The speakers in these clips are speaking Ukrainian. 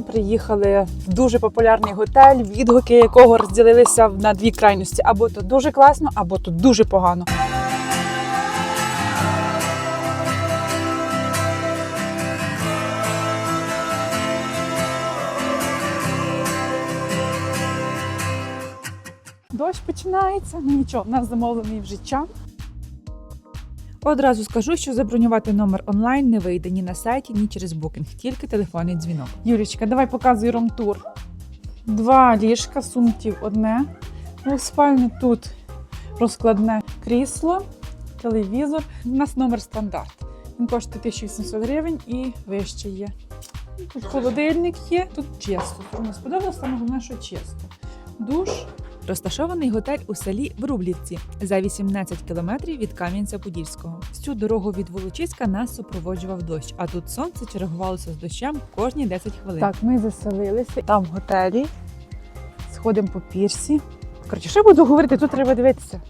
Приїхали в дуже популярний готель, відгуки якого розділилися на дві крайності: або то дуже класно, або то дуже погано. Дощ починається. Ну нічого, в нас замовлений вже чан. Одразу скажу, що забронювати номер онлайн не вийде ні на сайті, ні через букінг, тільки телефонний дзвінок. Юрічка, давай показуй румтур. Два ліжка, сумтів одне. Двоспальне тут розкладне крісло, телевізор. У нас номер стандарт. Він коштує 1800 гривень і вище є. Тут холодильник є, тут чисто. Мені сподобалося, саме головне, що чисто. Душ, Розташований готель у селі Врублівці за 18 кілометрів від Кам'янця-Подільського. Всю дорогу від Волочиська нас супроводжував дощ, а тут сонце чергувалося з дощем кожні 10 хвилин. Так, ми заселилися там в готелі. Сходимо по пірсі. Коротше, що буду говорити, тут треба дивитися.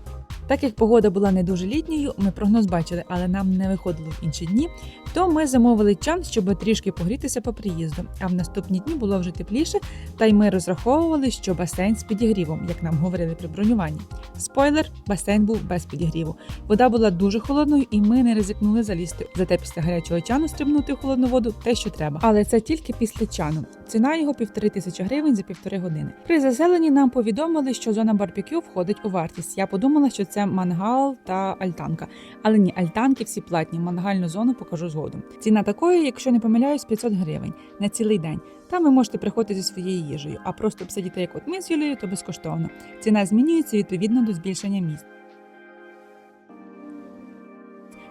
Так як погода була не дуже літньою, ми прогноз бачили, але нам не виходило в інші дні. То ми замовили чан, щоб трішки погрітися по приїзду. А в наступні дні було вже тепліше, та й ми розраховували, що басейн з підігрівом, як нам говорили при бронюванні. Спойлер, басейн був без підігріву. Вода була дуже холодною, і ми не ризикнули залізти. Зате після гарячого чану стрибнути в холодну воду те, що треба. Але це тільки після чану. Ціна його півтори тисячі гривень за півтори години. При заселенні нам повідомили, що зона барбекю входить у вартість. Я подумала, що це мангал та альтанка. Але ні, альтанки всі платні. Мангальну зону покажу згодом. Ціна такої, якщо не помиляюсь, 500 гривень на цілий день. Там ви можете приходити зі своєю їжею, а просто посидіти, як от ми з Юлією, то безкоштовно. Ціна змінюється відповідно до збільшення місць.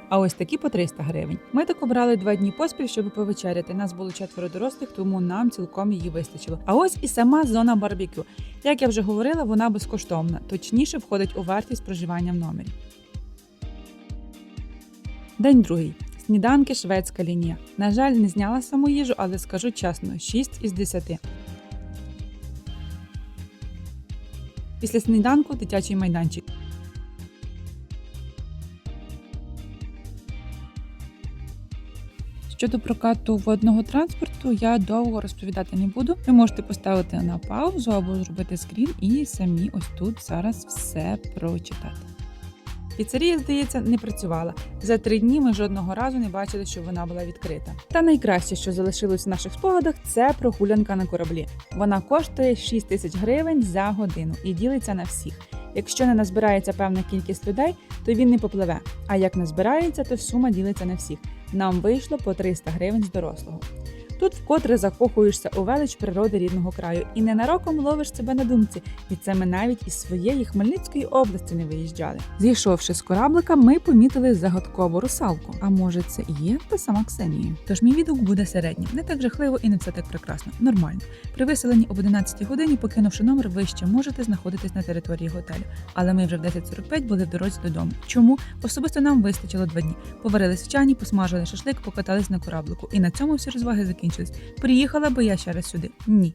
А ось такі по 300 гривень. Ми так обрали два дні поспіль, щоб повечеряти. Нас було четверо дорослих, тому нам цілком її вистачило. А ось і сама зона барбекю. Як я вже говорила, вона безкоштовна, точніше входить у вартість проживання в номері. День другий. Сніданки шведська лінія. На жаль, не зняла саму їжу, але скажу чесно: 6 із 10. Після сніданку дитячий майданчик. Щодо прокату водного транспорту, я довго розповідати не буду. Ви можете поставити на паузу або зробити скрін і самі ось тут зараз все прочитати. Піцерія, здається, не працювала. За три дні ми жодного разу не бачили, що вона була відкрита. Та найкраще, що залишилось в наших спогадах, це прогулянка на кораблі. Вона коштує 6 тисяч гривень за годину і ділиться на всіх. Якщо не назбирається певна кількість людей, то він не попливе. А як назбирається, то сума ділиться на всіх. Нам вийшло по 300 гривень з дорослого. Тут вкотре закохуєшся у велич природи рідного краю і ненароком ловиш себе на думці, і це ми навіть із своєї Хмельницької області не виїжджали. Зійшовши з кораблика, ми помітили загадкову русалку. А може, це і є та сама Ксенія? Тож мій відгук буде середнім, не так жахливо і не все так прекрасно. Нормально. При виселенні об 11 годині, покинувши номер, ви ще можете знаходитись на території готелю. Але ми вже в 10.45 були в дорозі додому. Чому? Особисто нам вистачило два дні. Поварились в чані, посмажили шашлик, покатались на кораблику. І на цьому всі розваги закінчились. Приїхала би я ще раз сюди? Ні.